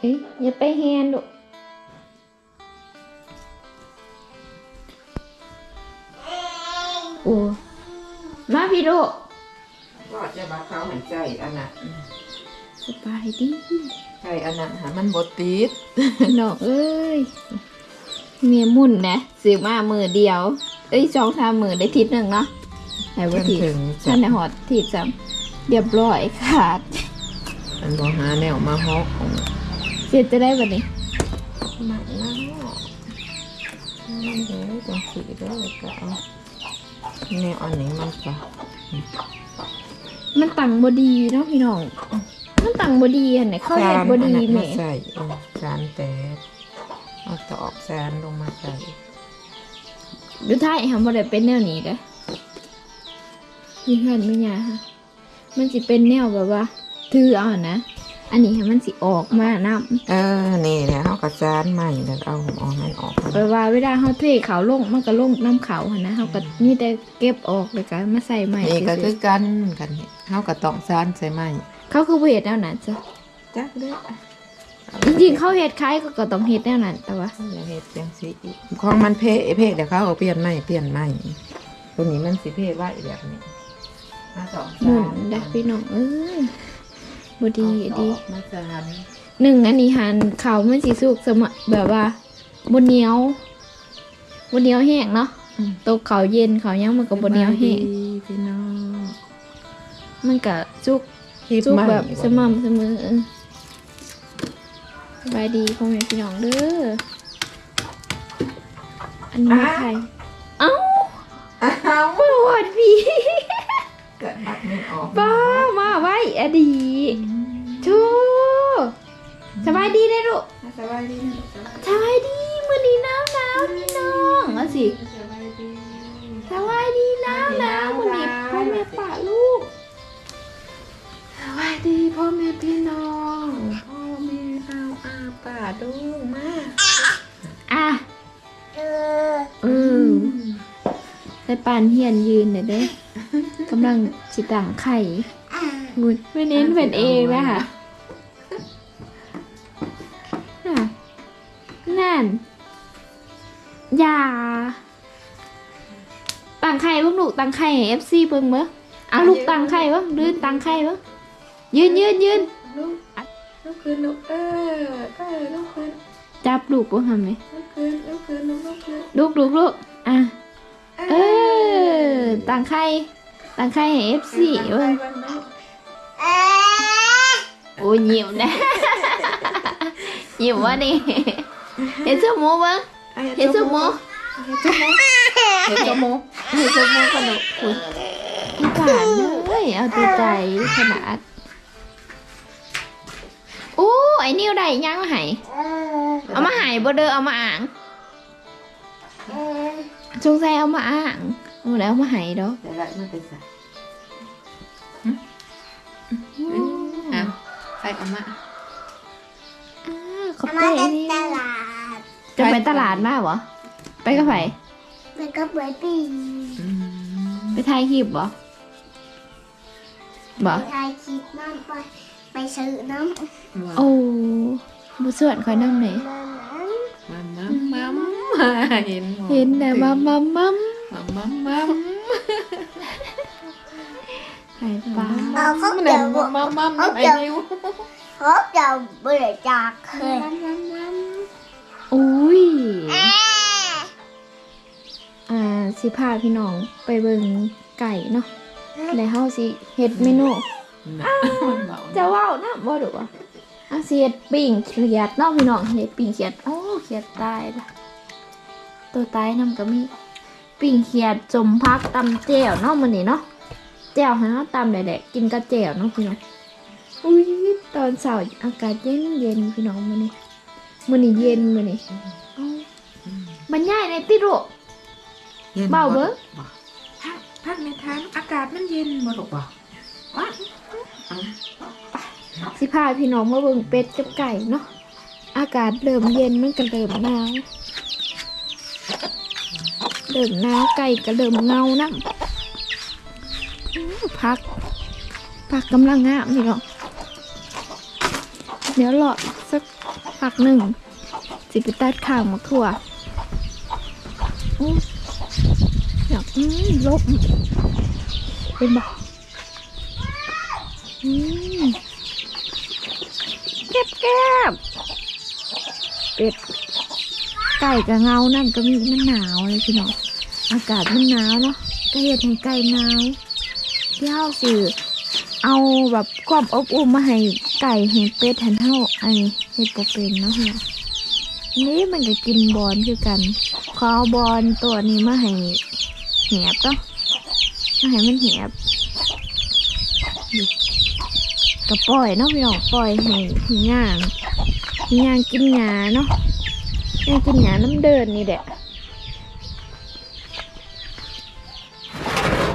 เอ้ยอย่าไปแฮนดุโอ้มาพี่ดุก็จะบักเขาเหมือนใจอันน่ะสบายดีใจอันนั้นหามันบดติดน้องเอ้ยเมียมุ่นนะซื้อมามือเดียว เอ้ยสองสามมือได้ทิศหนึ่งเนาะไหนว่าทิศถึงท่านในหอดทิศซ้ำเรียบร้อยขาดมันบอหาแนวมาฮอกของ เสร็จจะได้แบบนี้หมักน้ำมันเดี๋ยวจังสีได้เลยก็เอาแนวอันนี้มันก็มันตังบดีเนาะพี่น้องมันตังบดีอันไหนเข้าเห็ดบดีอันนั้นแหม่ใส่เออจานแตกเอาตอกแซนลงมาใส่ดูท้ายทำบ่ได้เป็นแนวนี้เด้อยิ่งหันไม่ยาฮะมันสิเป็นแนวแบบว่าถือเอานะ อันนี้ให้มันสิออกมาน้ำเออ นี่แหละเขาก็จานใหม่แล้วเอาออกมันออกมาแปลว่าเวลาเขาเทเขาลงมันก็ลงน้ำเขาหันนะเขาก็นี่แต่เก็บออกเลยกันมาใส่ใหม่นี่ก็คืซื่ออกันกันนี่เขาก็ต้องจานใส่ใหม่ๆเขาคือบ่เห็ดแนวนั้นจ้ะจักเด้อจริงๆเขาเห็ดคล้ายก็ก็ต้องเห็ดแนวนั้นแต่ว่าอย่าเฮ็ดจังสิอีกของมันเพะเพะเดี๋ยวเขาเอาเปลี่ยนใหม่เปลี่ยนใหม่ตัวนี้มันสิเพะไว้แบบนี้มาสองหมุนได้พี่น้องเอ้ย บดีดีมาจานหนึ่งอันนี้หันเขามันสีสุกสมะแบบว่าบนเหนียวบนเหนียวแห้งเนาะตกเขาเย็นเขายังมันก็บนเหนียวแห้งพี่น้องมันก็สุกคิดสุกใหม่แบบสม่ำเสมอเออสบายดีพ่อแม่พี่น้องเด้ออันนี้ใครเอ้าอ้าวสวัสดีเกิดบักไม่ออกป้ามาไว้ อดีทูสบายดีเลยลูกสบายดีสบายดีมื้อนี้หนาวหนาวพี่น้องเอาสิสบายดีสบายดีหนาวหนาวมื้อนี้พ่อแม่ป่าลูกสบายดีพ่อแม่พี่น้องพ่อแม่เอาอาป่าดูมาอะเออได้ปานเฮียนยืนเด้อเด้กำลังสิต่างไข่ มุนไม่เน้นเป็นเองนะคะน่ะนั่น อย่าต่างไข่บ้างลูกต่างไข่เอฟซีเบิ่งเบ้อเอาลูกต่างไข่บ้างดื้อต่างไข่บ้างยืนยืนยืนลูกลูกคืนลูกเออเออลูกคืนจับลูกบ่ทำไหมลูกคืนลูกคืนลูกลูกคืนลูกลูกลูกอะเออต่างไข่ต่างไข่ให้เอฟซีเบิ่ง โอ้ยหิวนะหิววะนี่เห็นสมูเบิ่งเห็นสมูเห็นจมูกเห็นสมูขนมคุณพี่ผ่านเลยเอาแตัวใจขนาดโอ้ไอ้นิ้ว ได้ยังมาใหายเอามาใหายบ่เด้อเอามาอ่างสงสัยเอามาอ่างเอาแล้วเอามาใหายดอกแต่ละมันเป็นสัตว์อะใส่ออกมาอ่าขอบใจมาจากนี่ตลาดจะไปตลาดมาเหรอ ไปกับไผมันก็เปิดปีไปถ่ายคลิปเหรอบ่ทายคิดน้ำไปไปซื้อน้ำโอ้บุส่วนคอยน้ำไหนมานั้นมัมมัมมัมเห็นเห็นแต่มัมมัมมัมมัมมัมมัม ไข่ปลาเอาเขามันเดี๋ยวมัมมัมมัมเอาไอ้เดี๋ยวนิ้วเขาเดี๋ยวบริจาคเคยอุ้ยอ่าสิพาพี่น้องไปเบิ่งไก่เนาะแล้วเฮาสิเฮ็ดเมนูมันเบาจะเว้านะบ่ดูอะอาสิเฮ็ดปิ้งเขียดเนาะพี่น้องเฮ็ดปิ้งเขียดโอ้เขียดตายละตัวตายนํก็มีปิ้งเขียดจมพักตำแจ่วเนาะมื้อนี้เนาะ แจ่วให้เฮาตำได้แหละกินกับแจ่วเนาะพี่น้องอุ้ยตอนเช้าอากาศเย็นเย็นพี่น้องมื้อนี้มื้อนี้เย็นมื้อนี้เอ้าบรรยายในติโรเบาเบิ่งท่านแม่ทานอากาศมันเย็นบ่หรอกบ่วะสิพาพี่น้องมาเบิ่งเป็ดกับไก่เนาะอากาศเริ่มเย็นมันก็เริ่มหนาวเริ่มหนาวไก่ก็เริ่มเงาน้ำอื้อ พักพักกำลังงามพี่น้องเดี๋ยวรอสักพักหนึ่งสิไปตัดข้างมะถั่วอยากอืมลบเป็นบ่อืมเก็บเก็บเป็ดไก่กับเงานั่นก็มีมันหนาวเลยพี่น้องอากาศมันหนาวเนาะก็เห็ดให้ไก่หนาว ที่เฮาสิเอาแบบความอบอุ่นมาให้ไก่ให้เป็ดแทนเฮาไอเห็ดบ่เป็นเนาะเฮียนี่มันก็กินบอลคือกัน ขอาบอลตัวนี้มาให้แหบเนาะมาให้มันแหบดิก็ปล่อยเนาะพี่น้องปล่อยให้ให้ย่างให้ย่างกินหญ้าเนาะย่างกินหญ้าน้ำเดินนี่แหละ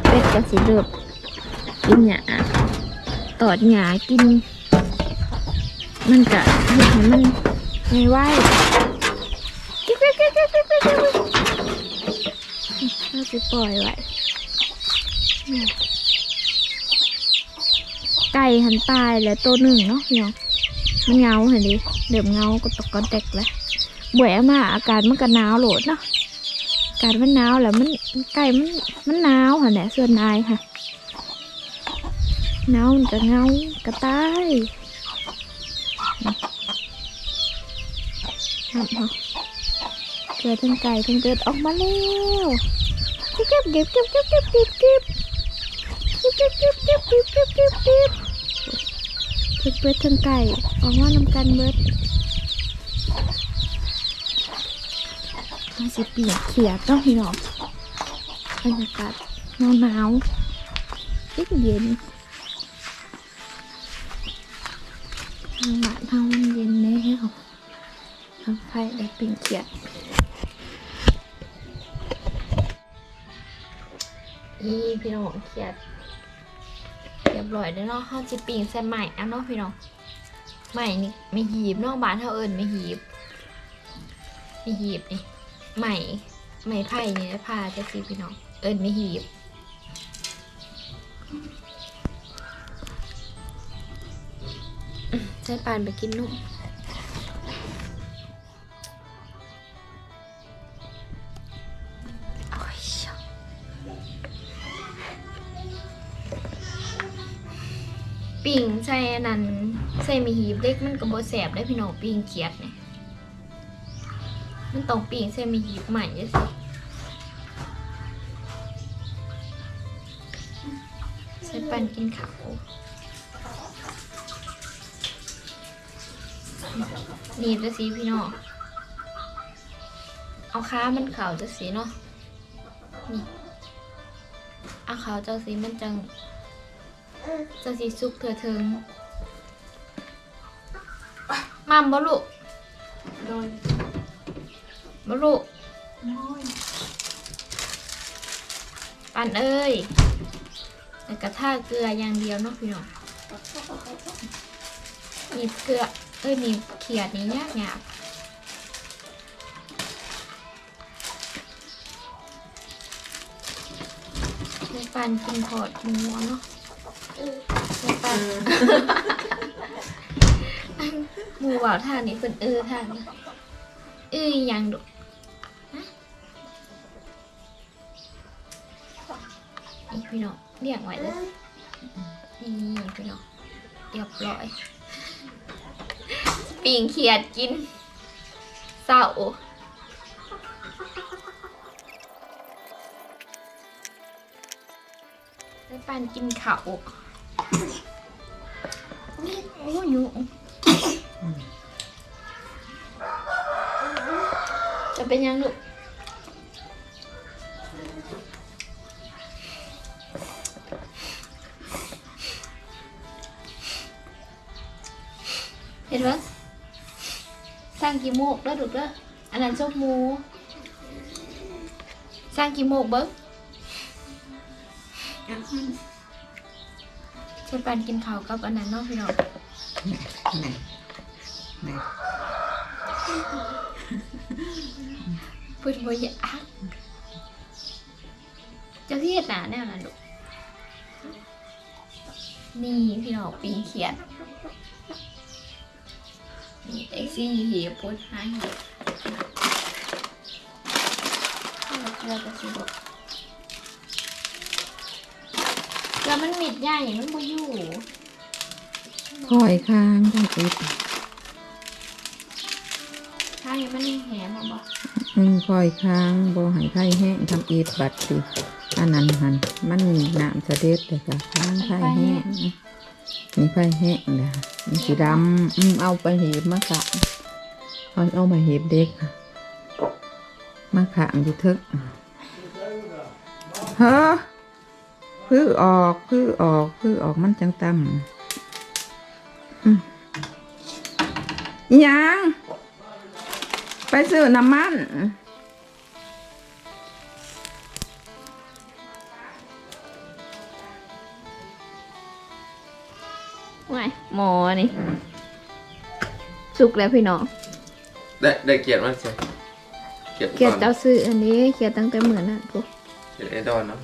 เป็ดก็สิเลือก กินหญ้าตอดหญ้ากิน มันก็เห็นให้มันไม่ไหวเราจะปล่อยไว้ไก่หันตายแล้วตัวหนึ่งเนาะพี่น้องมันเงาเห็นดิเดือบเงาก็ตกกอนแตกแล้วบ่อยมาอากาศมันก็หนาวโหลดเนาะอากาศมันหนาวแล้วมันไก่มันมันหนาวค่ะเนี่ยส่วนนายค่ะ หนาวมันก็เงากระต่ายนั่นเหรอเกิดทั้งไก่ทั้งเกิดออกมาแล้วเก็บเก็บเก็บเก็บเก็บเก็บเก็บเก็บเก็บเก็บเก็บเก็บเก็บเก็บเก็บเก็บเบิดทั้งไก่ออกมานำกันเบิดมันสิเปียกเขียดต้องพี่น้อบรรยากาศหนาวๆเย็นเทางบ้านทางมันเย็นแล้วทางไฟได้ปิ่งเขียดอีพี่น้องเขียดเรียบร้อยแล้วเนาะเขาจะปิ่งใส่ใหม่อะเนาะพี่น้องใหม่นี่ไม่หีบนอกบ้านเขาเอิญไม่หีบไม่หีบนี่ไหม่ไหมไผ่นี่ได้พาจะสีพี่น้อง เอิญไม่หีบ ช้ปานไปกินนุ่มปิ่งใส่อันนั้น ใส่มีหีบเล็กมันก็บ่แสบได้พี่น้องปิ่งเขียดเนี่ยมันต้องปีงใส่มีหีบใหม่ด้วยสิใส่ปันกินข้าว นี่จะสีพี่น้องเอาค้ามันขาวจะสีเนาะนี่เอาขาวเจ้าสีมันจังจะสีสุกเถื่อเทิงมัมบ่ลูกโดยมาลูกปันเอ้ยแต่กระท่าเกลืออย่างเดียวเนาะพี่น้องหนีบเกลือ เอ้ยหนีบเขียดนี่ยากยากในปันกินพอดหมูเนาะในปันหมูว่าวท่านี้เป็นเออท่านี้เอ้ยยังดุนี่พี่น้องเรียงไว้เลยนี่พี่น้องเรียบร้อย ปิ่งเขียดกินเศร้าได้ปันกินข้าวโอ้ยยุจะเป็นยังลูกเห็นไหม สร้างกี่โมกเด้อถูกเด้ออันนั้นชกมูสร้างกี่โมกเบิ้งใช่ปันกินข้าวกับอันนั้นเนาะพี่น้องนี่นี่พูดบ่อยากเจ้าที่เห็ดหนาแน่นอนลูกนี่พี่น้องปีเขียด สี่เหี่ยวปวดหาเหี่ยวเกลือจะสิบแล้วมันมิดใหญ่มันบ่อยู่คอยค้างต้องอิดถ้ามันแหมมาบ่อืมคอยค้างบ่ให้ไข่แห้งทำอิดบัดสิอันนั้นหันมันน้ำเสด็จเลยค่ะค้างไข่แห้งมีไข่แห้งเลยค่ะ มันสีดำอืมเอาไปเห็บมะขามเอาเอามาเห็บเด็กมะขามอยู่ทึกเฮ้อพื้อออกพื้อออกพื้อออกมันจังตำอืมอิหยัง ไปซื้อน้ำมัน ไม่หมอนี่ สุกแล้วพี่น้องได้ได้เกียรติมั้ยใช่เกียรติเขียดก่อนเจ้าซื้ออันนี้เขียดตั้งแต่เหมือนนั่นปุ๊เกียรติไอดอนเนาะไ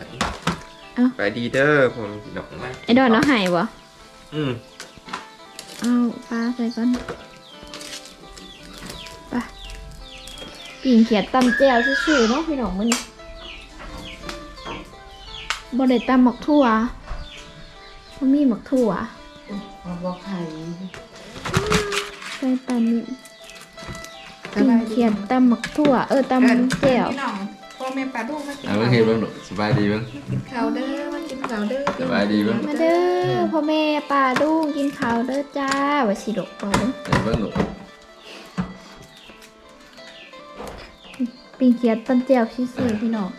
เอ้าไปดีเด้อผมพี่น้องนะไอ้ดอนเนาะหายบ่อืมเอาปลาใส่ก่อนไปปิ่งเขียดตำแจ่วซื่อๆเนาะพี่น้องมื้อนี้บ่ได้ตำหมักถั่วบ่มีหมักถั่ว บอกไข่ใส่ปลานิ่มปิ่งเขียดตำหมักถั่ว เออตำแจ่วพี่น้องพ่อแม่ปลาลูกมากินเอาเบิ่งเห็นเบิ่งหนูสบายดีเบิ่งข้าวเด้อมากินข้าวเด้อสบายดีเบิ่งมาเด้อพ่อแม่ป้าลุงกินข้าวเด้อจ้าว่าสิดอกบ่เด้อเห็นเบิ่งหนูปิ่งเขียดตำแจ่วซื่อๆพี่น้อง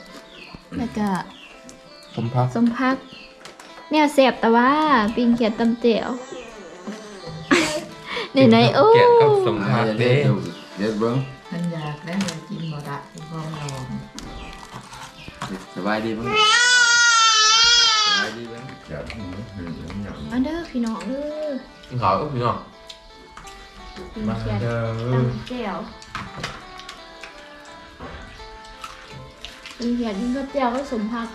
แล้วก็ผมพักสมพัก แนวเสียบแต่ว่าปิงเขียดตำเจียวไหนไหนๆโอ้เกียรติกับสมพักเด้เด็ดเบิ้งท่านอยากได้เงินกินบ่ได้พ่อเราสบายดีเบิ่งสบายดีเบิ่งอยากกินเห็นอย่างมาเด้อพี่น้องเด้อกินข้าวกับพี่น้องปิงเขียดตำเจียวปิงเขียดกินกับเจียวก็สมพัก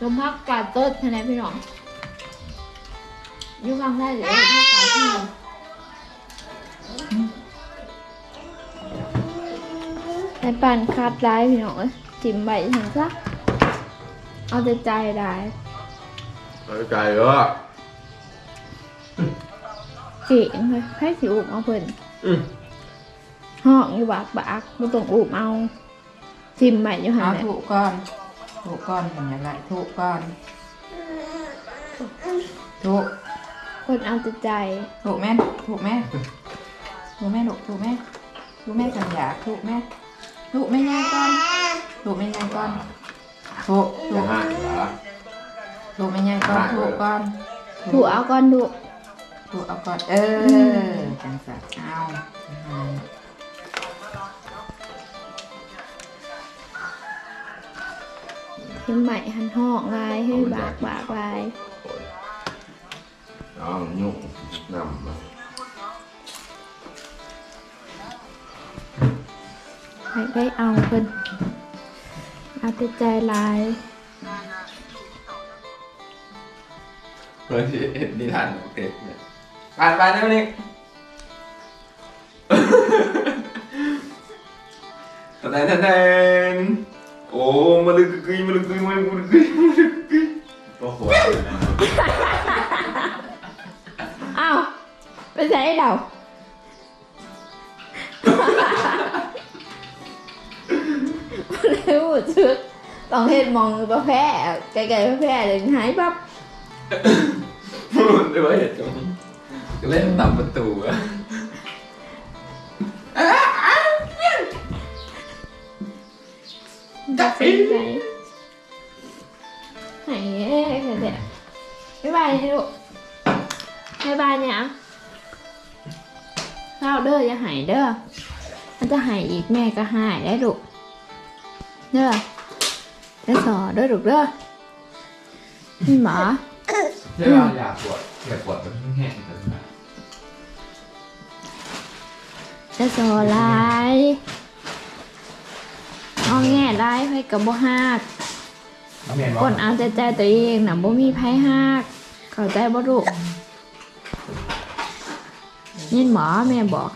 สมพักกาดต้นไหนพี่น้องอยู่ข้างได้เลยถ้ากาดที่ ในปานคาดร้ายพี่น้องเอ้ยจิ้มใบเห็นซะเอาแต่ใจได้ไปไกลเด้อเจ๋งเลยให้สิอุบเอาเพิ่นอืมห้องอยู่บากบากบ่ต้องอุบเอาจิ้มใหม่อยู่หั่นเอาแหละ ถูกก่อน ถูกก่อนเห็นยังไงถูกก่อนถูกเพิ่นเอาแต่ใจถูกแม่ถูกแม่ถูกแม่ถูกถูกแม่ถูกแม่สัญญาถูกแม่ถูกแม่ยายก่อนถูกแม่ยายก่อนถูกถูอย่ากให้เหรอถูกแม่ยายก่อนถูกก่อนถูกเอาก่อนดูถูกเอาก่อนเออจังสัตเอา เอาจิ้มใหม่หันห้องลายให้บากบากลายเอายุ่งนำมาให้ได้เอาเพิ่นเอาแต่ใจลายเบิ่งสิเห็นนิทานโอเคเนี่ยผ่านไปแล้วนี่ตะแตนตะแตน โอ้มาลึกกึยมาลึกกึยมาลึกกึยมาลึกกึยก็ควรนะอ้าวไปใส่เดาเร็วชึกต้องเฮ็ดมองประแพ้ไกลๆประแพ้เลยหายปั๊บเดี๋ยวเห็นจังก็เล่นตามประตูอะายบายนะลูกบ๊ายบายเนี่ยเข้าเด้ออย่าหายเด้อ มันจะหายอีกแม่ก็หายได้ลูก เด้อเด้อสอเด้อลูกเด้อนี่หมอเดี๋ยวเราอยากปวดอยากปวดมันแห้งๆกันนะเด้อสอลายเอาแง่ลายให้กับบ่ฮักคนเอาแต่ใจตัวเองนะบ่มีไผฮัก เข้าใจบ่ลูกเออยินหมอแม่บอก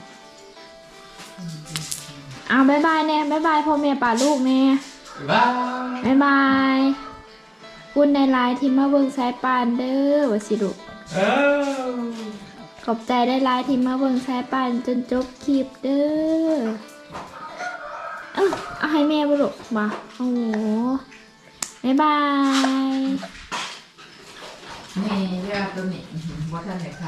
เอาบายบายแน่บายบายพ่อแม่ป่าลูกแน่บ๊ายบายบายบายคุณในไลน์ที่มาเบิ่งสายปานเด้อว่าสิลูกเออขอบใจได้ไลน์ที่มาเบิ่งสายปานจนจบคลิปเด้อเอ้าเอาให้แม่บ่ลูกมาโอ้โหบายบาย นี่เรียกตัวนี้ว่าท่านไ